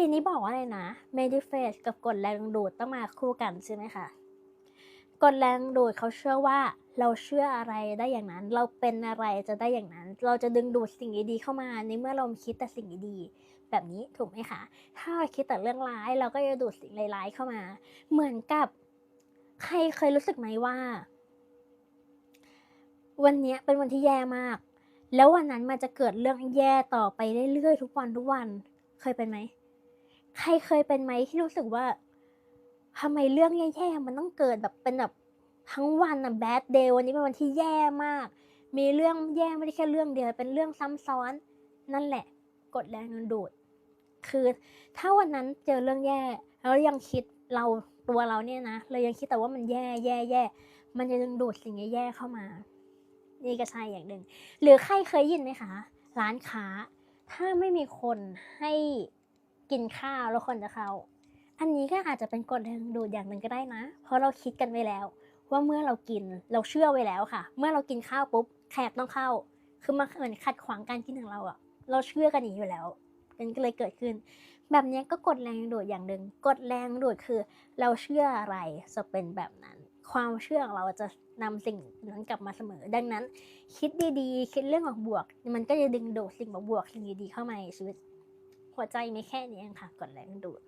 กี้นี้บอกว่าอะไรนะ manifest กับกฎแรงดูดต้องมาคู่กันใช่ไหมคะกฎแรงดูดเขาเชื่อว่าเราเชื่ออะไรได้อย่างนั้น เราเป็นอะไรจะได้อย่างนั้น เราจะดึงดูดสิ่งดีๆเข้ามาในเมื่อเราคิดแต่สิ่งดีๆแบบนี้ถูกไหมคะถ้าเราคิดแต่เรื่องร้ายเราก็จะดูดสิ่งร้ายๆเข้ามา เหมือนกับ ใครเคยรู้สึกไหมว่า วันนี้เป็นวันที่แย่มาก แล้ววันนั้นมันจะเกิดเรื่องแย่ต่อไปเรื่อยๆทุกวันทุกวันเคยเป็นไหม ใครเคยเป็นไหมที่รู้สึกว่าทำไมเรื่องแย่ๆมันต้องเกิดแบบเป็นแบบทั้งวันอะ bad day วันนี้เป็นวันที่แย่มาก มีเรื่องแย่ไม่ได้แค่เรื่องเดียว เป็นเรื่องซ้ำซ้อน นั่นแหละ กดแรงดึงดูด คือ ถ้าวันนั้นเจอเรื่องแย่แล้วยังคิดเราตัวเราเนี่ยนะเรายังคิดแต่ว่ามันแย่แย่แย่มันจะดึงดูดสิ่งแย่ๆเข้ามา นี่ก็ใช่อย่างหนึ่งหรือใครเคยยินไหมคะร้านค้า ถ้าไม่มีคนให้ กินข้าวแล้วคนจะเข้า อันนี้ก็อาจจะเป็นกฎแรงดูดอย่างหนึ่งก็ได้นะ เพราะเราคิดกันไว้แล้ว ว่าเมื่อเรากินเราเชื่อไว้แล้วค่ะ เมื่อเรากินข้าวปุ๊บแขกต้องเข้า คือมันเหมือนขัดขวางการกินของเราอะเราเชื่อกันอย่างนี้อยู่แล้วมันก็เลยเกิดขึ้น แบบนี้ก็กดแรงดูดอย่างหนึ่งกดแรงดูดคือ เราเชื่ออะไรจะเป็นแบบนั้น ความเชื่อของเราจะนำสิ่งนั้นกลับมาเสมอ ดังนั้น คิดดีๆ คิดเรื่องของบวก มันก็จะดึงดูดสิ่งบวกสิ่งดีๆเข้ามาในชีวิต หัวใจมีแค่นี้เองค่ะกดแรงดูด